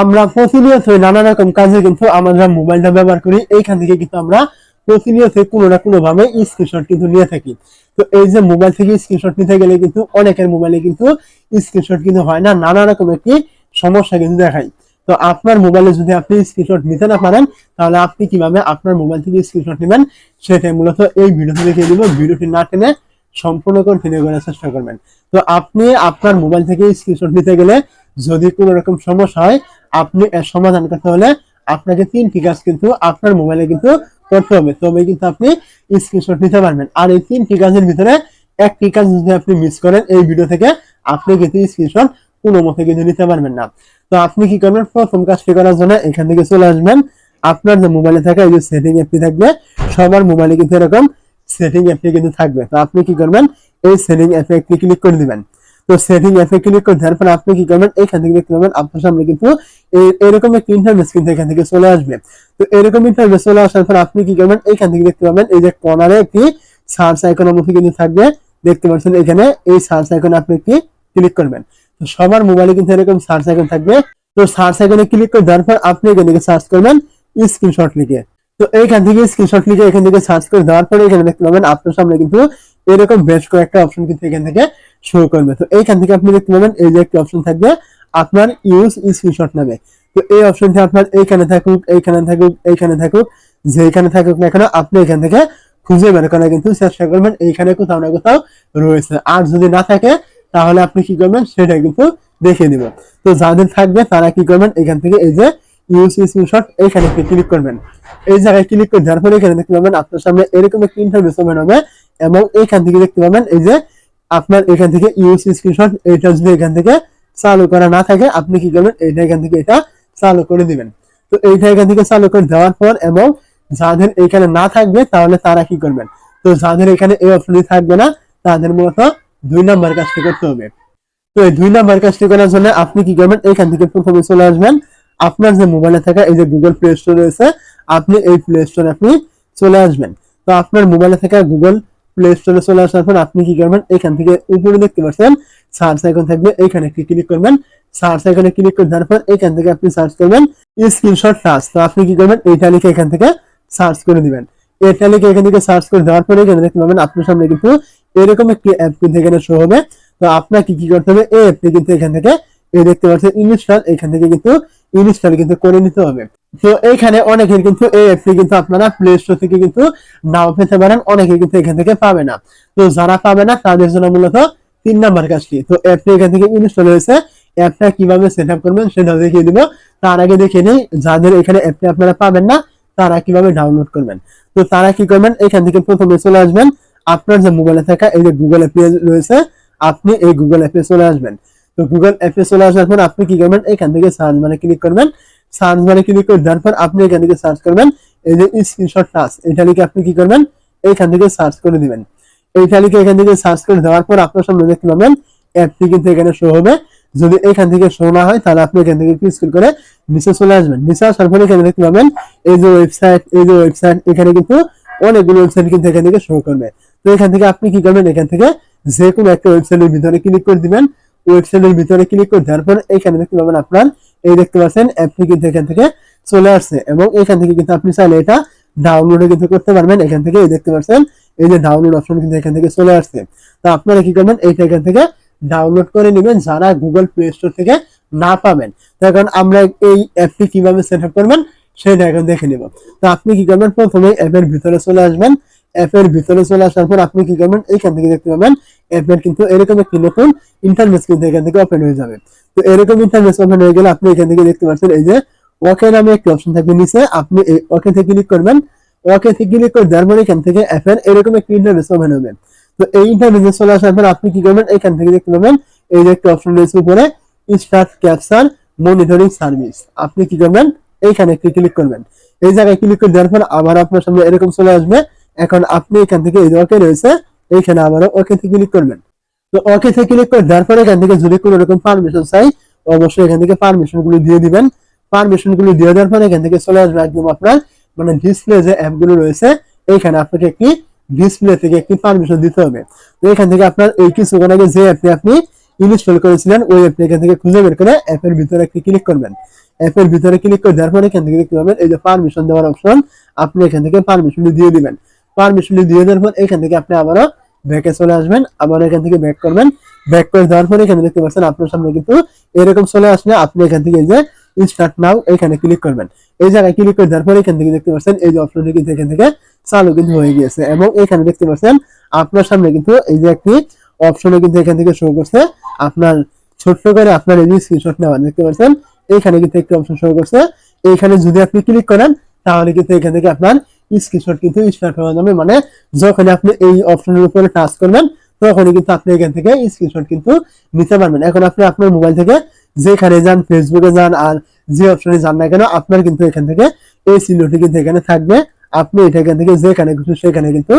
আমরা প্রতিনিয়ত নানা রকম কাজে কিন্তু আমরা মোবাইলটা ব্যবহার করি। এইখান থেকে কিন্তু আমরা প্রতিনিয়ত কোনো না কোনো ভাবে স্ক্রিনশট কিন্তু নিয়ে থাকি। তো এই যে মোবাইল থেকে স্ক্রিনশট নিতে গেলে কিন্তু অনেকের মোবাইলে কিন্তু স্ক্রিনশট কিন্তু হয় না, নানা রকম একটি সমস্যা কিন্তু দেখায়। তো আপনার মোবাইলে যদি আপনি স্ক্রিনশট নিতে না পারেন, তাহলে আপনি কীভাবে আপনার মোবাইল থেকে স্ক্রিনশট নেবেন, সেটাই মূলত এই ভিডিওতে দেখিয়ে দিব। ভিডিওটি না টেনে সম্পূর্ণ কন্টিনিউ করার চেষ্টা করবেন। তো আপনি আপনার মোবাইল থেকে স্ক্রিনশট নিতে গেলে যদি কোনো রকম সমস্যা হয় আপনি সমাধান করতে হলে আপনাকে তিনটি কাজ কিন্তু আপনার মোবাইলে কিন্তু করতে হবে। তবে কিন্তু আপনি স্ক্রিনশট নিতে পারবেন। আর এই তিনটি কাজের ভিতরে একটি কাজ যদি আপনি মিস করেন, এই ভিডিও থেকে আপনি কিন্তু স্ক্রিনশট কোনো মতে কিন্তু নিতে পারবেন না। তো আপনি কি করবেন? প্রথম কাজটি করার জন্য এখান থেকে চলে আসবেন। আপনার যে মোবাইলে থাকা, এই যে সেটিং অ্যাপটি থাকবে, সবার মোবাইলে কিন্তু এরকম সেটিং অ্যাপটি কিন্তু থাকবে। তো আপনি কি করবেন? এই সেটিং অ্যাপে একটি ক্লিক করে দিবেন। তো সেটিং অ্যাপে ক্লিক করে দেওয়ার পর আপনি কি করবেন? এখান থেকে দেখতে পাবেন আপনার সামনে কিন্তু এরকম একটি ইন্টারনেট কিন্তু এখান থেকে চলে আসবে। তো এরকম ইন্টারনেট চলে আসার পর আপনি কি করবেন? এখান থেকে দেখতে পাবেন এই যে কর্নারে একটি সার্চ আইকনের মতো কিন্তু থাকবে। দেখতে পাচ্ছেন এখানে এই সার্চ আইকনে আপনি কি ক্লিক করবেন। তো সবার মোবাইলে কিন্তু এরকম সার্চ আইকন থাকবে। তো সার্চ আইকনে ক্লিক করে দেওয়ার পর আপনি এখান থেকে সার্চ করবেন স্ক্রিনশট লিখে। তো এইখান থেকে স্ক্রিনশট লিখে এখান থেকে সার্চ করে দেওয়ার পরে এখানে দেখতে পাবেন আপনার সামনে কিন্তু এরকম বেশ কয়েকটা অপশন কিন্তু এখান থেকে শো করবে। তো এইখান থেকে আপনি দেখতে পাবেন, এই যে একটি অপশন থাকবে, আপনার ইউজ স্ক্রিনশট নামে। তো এই অপশনটি আপনার এইখানে থাকুক এইখানে থাকুক এইখানে থাকুক যেখানে থাকুক না কেন, আপনি এখান থেকে খুঁজে বের করার কিন্তু চেষ্টা করবেন, এইখানে কোথাও না কোথাও রয়েছে। আর যদি না থাকে, তাহলে আপনি কি করবেন, সেটা কিন্তু দেখিয়ে দিব তো যাদের থাকবে, তারা কি করবেন, এখান থেকে এই যে ইউজ স্ক্রিনশট এইখানে ক্লিক করবেন। এই জায়গায় ক্লিক করে দেওয়ার পরে এখানে দেখতে পাবেন, আপনার সামনে এরকম একটি ইন্টারভিউ হবে এবং এইখান থেকে দেখতে পাবেন এই যে আপনার এখান থেকে ইউজ স্ক্রিনশট এটা যদি এখান থেকে চালু করা না থাকে, আপনি কি করবেন? এইটা এখান থেকে এটা চালু করে দিবেন। তো এইটা এখান থেকে চালু করে দেওয়ার পর এবং যাদের এখানে না থাকবে, তাহলে তারা কি করবেন? তো যাদের এখানে এই অপশনটি থাকবে না, তাদের মূলত দুই নাম্বার কাজটি করতে হবে। তো এই দুই নাম্বার কাজটি করার জন্য আপনি কি করবেন? এখান থেকে প্রথমে চলে আসবেন। আপনার যে মোবাইলে থাকা এই যে গুগল প্লে স্টোর রয়েছে, আপনি এই প্লে স্টোরে আপনি চলে আসবেন। তো আপনার মোবাইলে থাকা গুগল প্লে স্টোরে চলে আসার পর আপনি কি করবেন? এখান থেকে উপরে দেখতে পাচ্ছেন সার্চ আইকন থাকবে। এখানে ক্লিক করবেন। সার্চ আইকনে ক্লিক করে দেওয়ার পর এখান থেকে আপনি সার্চ করবেন স্ক্রিনশট টাচ তো আপনি কি করবেন? এইটা লিখে এখান থেকে সার্চ করে দিবেন। এটা লিখে এখান থেকে সার্চ করে দেওয়ার পরে এখানে দেখতে পাবেন আপনার সামনে কিন্তু এরকম একটি অ্যাপ কিন্তু এখানে শো হবে। তো আপনাকে কি করতে হবে? এই অ্যাপটি কিন্তু এখান থেকে এই দেখতে পাচ্ছেন ইনস্টল এখান থেকে কিন্তু ইনস্টল কিন্তু করে নিতে হবে। তো এইখানে অনেকের কিন্তু এই অ্যাপটি কিন্তু আপনারা প্লে স্টোর থেকে কিন্তু নাও পেতে পারেন অনেকে কিন্তু এখান থেকে পাবে না। তো যারা পাবে না, তাদের জন্য মূলত তিন নাম্বার কাজটি। তো অ্যাপটি এখান থেকে ইনস্টল হয়েছে। অ্যাপটা কীভাবে সেট আপ করবেন সেটা দেখিয়ে দিব। তার আগে দেখে নেই, যাদের এখানে অ্যাপটি আপনারা পাবেন না, তারা কীভাবে ডাউনলোড করবেন। তো তারা কি করবেন, এখান থেকে প্রথমে চলে আসবেন। আপনার যে মোবাইলে থাকা, এই যে গুগল অ্যাপ রয়েছে, আপনি এই গুগল অ্যাপে চলে আসবেন। তো গুগল অ্যাপে চলে আসার পর আপনি কি করবেন, এখান থেকে সার্চ মানে ক্লিক করবেন। সার্চ মানে ক্লিক করে দেওয়ার পর আপনি এখান থেকে সার্চ করবেন। এই যে স্ক্রিনশট টাচ এটা লিখে আপনি কি করবেন? এইখান থেকে সার্চ করে দিবেন। এইটা লিখে এখান থেকে সার্চ করে দেওয়ার পর আপনার সামনে দেখতে পাবেন অ্যাপটি কিন্তু এখানে শো হবে। যদি এখান থেকে শো না হয়, তাহলে আপনি এখান থেকে স্ক্রল করে নিচে চলে আসবেন। নিচে আসার পরে এখানে দেখতে পাবেন, এই যে ওয়েবসাইট এই যে ওয়েবসাইট এখানে কিন্তু অনেকগুলো ওয়েবসাইট কিন্তু এখান থেকে শো করবে। তো এখান থেকে আপনি কি করবেন? এখান থেকে যে কোনো একটা ওয়েবসাইটের ভিতরে ক্লিক করে দিবেন। ওয়েবসাইটের ভিতরে ক্লিক করে দেওয়ার পর এখানে দেখতে পাবেন আপনার এই দেখতে পাচ্ছেন অ্যাপটি কিন্তু এখান থেকে চলে আসছে এবং এখান থেকে কিন্তু আপনি চাইলে এটা ডাউনলোড কিন্তু করতে পারবেন। এখান থেকে এই দেখতে পাচ্ছেন, এই যে ডাউনলোড অপশন কিন্তু এখান থেকে চলে আসছে। তো আপনারা কি করবেন, এইটা এখান থেকে ডাউনলোড করে নেবেন, যারা গুগল প্লে স্টোর থেকে না পাবেন। এখন আমরা এই অ্যাপটি কীভাবে সেট আপ করবেন, সেটা এখন দেখে নেব। তো আপনি কি করবেন, প্রথমে অ্যাপের ভিতরে চলে আসবেন। অ্যাপের ভিতরে চলে আসার পর আপনি কি করবেন, এইখান থেকে দেখতে পাবেন অ্যাপের কিন্তু এরকম একটি নতুন ইন্টারনেট কিন্তু এখান থেকে ওপেন হয়ে যাবে। তো এরকম ইন্টারনেট ওপেন হয়ে গেলে আপনি এখান থেকে দেখতে পাচ্ছেন এই যে ওকে নামে একটি অপশন থাকবে নিচে। আপনি ওকে থেকে ক্লিক করবেন। ওকে থেকে ক্লিক করে দেওয়ার পরে এখান থেকে অ্যাপের এরকম একটি ইন্টারনেট ওপেন হবে। তো এই ইন্টারনেটে চলে আসার পর আপনি কি করবেন? এখান থেকে দেখতে পাবেন এই যে একটা অপশন রয়েছে উপরে স্টার্ট ক্যাপচার মনিটরিং সার্ভিস আপনি কি করবেন? এইখানে একটি ক্লিক করবেন। এই জায়গায় ক্লিক করে দেওয়ার পর আবার আপনার সামনে এরকম চলে আসবে। এখন আপনি এখান থেকে এই যে ওকে রয়েছে, এইখানে আবারও ওকে থেকে ক্লিক করবেন। তো ওকে থেকে ক্লিক করে দেওয়ার পরে এখান থেকে যদি কোনো রকম পারমিশন চাই, অবশ্যই এখান থেকে পারমিশনগুলো দিয়ে দিবেন। পারমিশনগুলো দিয়ে দেওয়ার পরে এখান থেকে চলে আসবে একদম আপনার মানে ডিসপ্লে যে অ্যাপগুলো রয়েছে, এইখানে আপনাকে একটি ডিসপ্লে থেকে একটি পারমিশন দিতে হবে। তো এখান থেকে আপনার এই কিছুক্ষণ আগে যে অ্যাপটি আপনি ইনস্টল করেছিলেন, ওই অ্যাপটি এখান থেকে খুঁজে বের করে অ্যাপের ভিতরে একটি ক্লিক করবেন। অ্যাপের ভিতরে ক্লিক করে দেওয়ার পরে এখান থেকে দেখতে পাবেন এই যে পারমিশন দেওয়ার অপশন আপনি এখান থেকে পারমিশন দিয়ে দিবেন। পারমিশন দিয়ে দেওয়ার পর এখান থেকে আপনি আবারও ব্যাকে চলে আসবেন, আবার এখান থেকে ব্যাক করবেন। ব্যাক করে দেওয়ার পরে এখানে দেখতে পাচ্ছেন আপনার সামনে কিন্তু এরকম চলে আসলে আপনি এখান থেকে যে স্টার্ট নাও এখানে ক্লিক করবেন। এই জায়গায় ক্লিক করে দেওয়ার পরে এখান থেকে দেখতে পাচ্ছেন এই যে অপশনটি কিন্তু এখান থেকে চালু কিন্তু হয়ে গিয়েছে এবং এখানে দেখতে পাচ্ছেন আপনার সামনে কিন্তু এই যে একটি অপশনে কিন্তু এখান থেকে শো করছে। আপনার ছোট্ট করে আপনার এই যে স্ক্রিনশট নেওয়া, দেখতে পাচ্ছেন? এইখানে কিন্তু একটি অপশন শো করছে। এইখানে যদি আপনি ক্লিক করেন, তাহলে কিন্তু এখান থেকে আপনার স্ক্রিনশট কিন্তু স্টার্ট হয়ে যাবে। মানে যখন আপনি এই অপশনের উপরে টাচ করবেন, তখনই কিন্তু আপনি এখান থেকে স্ক্রিনশট কিন্তু নিতে পারবেন। এখন আপনি আপনার মোবাইল থেকে যেখানে যান ফেসবুকে যান, আর যে অপশনে যান না কেন, আপনার কিন্তু এখান থেকে এই চিহ্নটি কিন্তু এখানে থাকবে। আপনি এটা এখান থেকে যেখানে কিছু সেখানে কিন্তু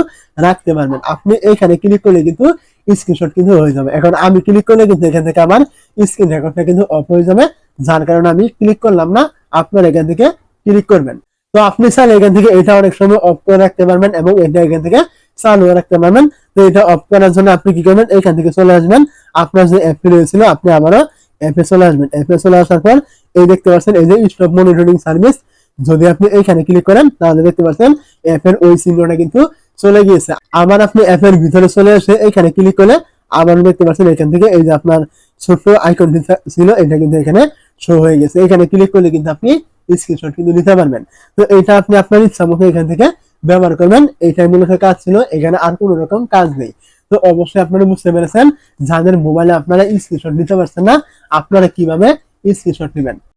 রাখতে পারবেন। আপনি এইখানে ক্লিক করলে কিন্তু স্ক্রিনশট কিন্তু হয়ে যাবে। এখন আমি ক্লিক করলে কিন্তু এখান থেকে আমার স্ক্রিন রেকর্ডটা কিন্তু অফ হয়ে যাবে। যার কারণে আমি ক্লিক করলাম না, আপনার এখান থেকে ক্লিক করবেন। তো আপনি চাইলে এখান থেকে এটা অনেক সময় অফ করে রাখতে পারবেন এবং এটা এখান থেকে চালু রাখতে পারবেন। তো এটা অফ করার জন্য আপনি কি করবেন? এখান থেকে চলে আসবেন। আপনার যে অ্যাপটি রয়েছিল, আপনি আবারও অ্যাপে চলে আসবেন। অ্যাপে চলে আসার পর এই দেখতে পাচ্ছেন, এই যে স্টপ মনিটরিং সার্ভিস যদি আপনি এইখানে ক্লিক করেন, তাহলে দেখতে পাচ্ছেন অ্যাপের ওই চিহ্নটা কিন্তু চলে গিয়েছে। আবার আপনি অ্যাপের ভিতরে চলে এসে এখানে ক্লিক করলে আবার দেখতে পাচ্ছেন, এখান থেকে এই যে আপনার ছোট্ট আইকনটি ছিল, এটা কিন্তু এখানে শো হয়ে গেছে। এখানে ক্লিক করলে কিন্তু আপনি স্ক্রিনশট কিন্তু নিতে পারবেন। তো এটা আপনি আপনার ইচ্ছা মতো এখান থেকে ব্যবহার করবেন। এইটাই মূলত কাজ ছিল, এখানে আর কোনো রকম কাজ নেই। তো অবশ্যই আপনারা বুঝতে পেরেছেন, যাদের মোবাইলে আপনারা স্ক্রিনশট নিতে পারছেন না, আপনারা কীভাবে স্ক্রিনশট নেবেন?